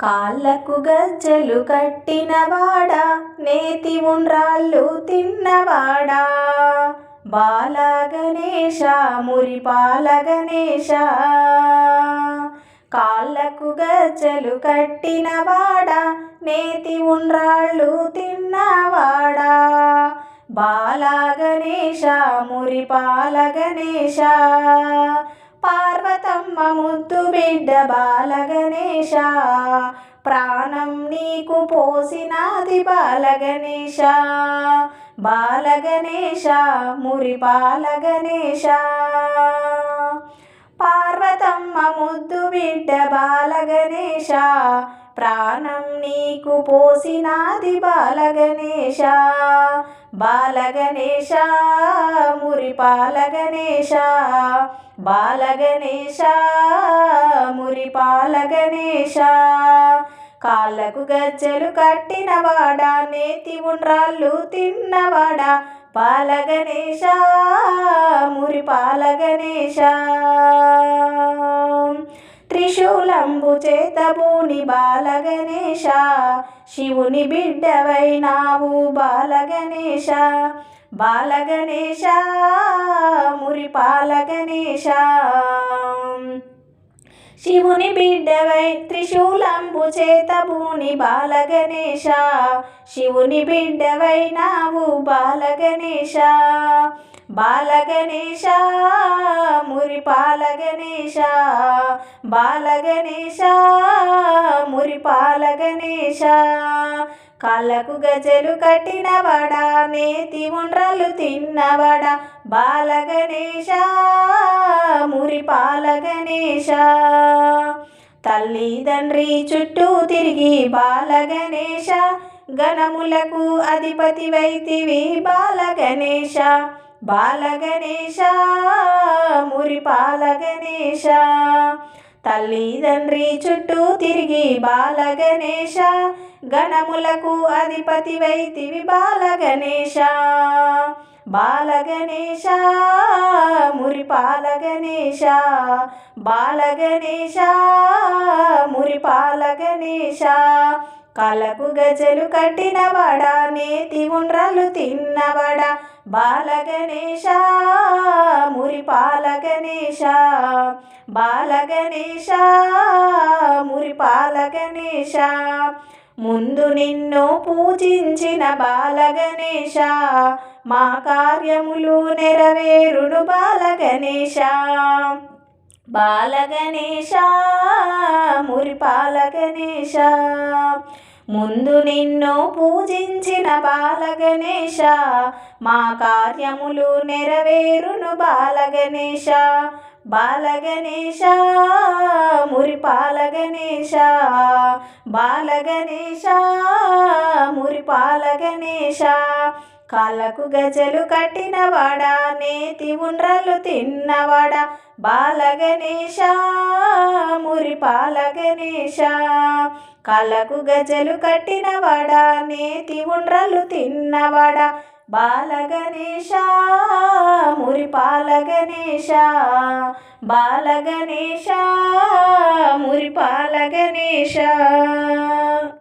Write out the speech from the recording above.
కాళ్ళకు గజ్జలు కట్టినవాడా నేతి ఉండ్రాళ్ళు తిన్నవాడా? బాల గణేశ మురిపాల గణేశ కాళ్ళకు గజ్జలు కట్టినవాడా నేతి ఉండ్రాళ్ళు తిన్నవాడా? బాల గణేశ మురిపాల గణేశ పార్వతమ్మ ముద్దు బిడ్డ బాల గణేష ప్రాణం నీకు పోసినాది బాల గణేష బాల గణేశ మురిపాల గణేష పార్వతమ్మ ముద్దు బిడ్డ బాల గణేష ప్రాణం నీకు పోసినాది బాల గణేష బాల గణేశ బాలగణేశ బాల గణేశ మురిపాల గణేశ కాళ్ళకు గజ్జలు కట్టినవాడా నేతి ఉండ్రాళ్ళు తిన్నవాడా పాల గణేశ మురిపాల గణేశ త్రిశూలంబు చేతబూని బాలగణేశ. శివుని బిడ్డవైనావు బాలగణేశ. బాలగణేశ బాల గణేశ మురిపాల గణేశ శివుని బిడ్డవై త్రిశూలంబు చేతబూని బాలగణేశ. శివుని బిడ్డవైనావు బాల గణేశ బాల మురిపాల గణేశ బాల గణేశ మురిపాల గణేశ కాళ్ళకు గజలు కట్టినవాడా నేతి ఉండ్రలు తిన్నవాడా బాల గణేశ మురిపాల గణేశ తల్లిదండ్రి చుట్టూ తిరిగి బాల గణేశ గణములకు అధిపతి వైతివి బాల గణేశ బాల గణేశ మురిపాల గణేశ తల్లిదండ్రి చుట్టూ తిరిగి బాలగణేశ. గణములకు అధిపతి వైతివి బాలగణేశ. బాలగణేశ బాల గణేశ మురిపాల గణేశ బాలగణేశ మురిపాల గణేశ కలకు గజలు కట్టినవాడా నేతి ఉండ్రలు తిన్నవాడా బాల గణేశ మురిపాల గణేశ బాలగణేశ మురిపాల గణేశ. ముందు నిన్ను పూజించిన బాల గణేష మా కార్యములు నెరవేరుడు బాల బాలగణేశ బాల గణేశ మురిపాల గణేశ ముందు నిన్ను పూజించిన బాలగణేశ మా కార్యములు నెరవేరును బాల బాలగణేశ బాల మురిపాల గణేశ బాలగణేశ మురిపాల గణేశ కాళ్ళకు గజలు కట్టినవాడా నేతి ఉండ్రలు తిన్నవాడా బాల గణేశ మురిపాల గణేశ కాళ్ళకు గజలు కట్టినవాడా నేతి ఉండ్రలు తిన్నవాడా బాల గణేశ మురిపాల గణేశ బాల గణేశ మురిపాల గణేశ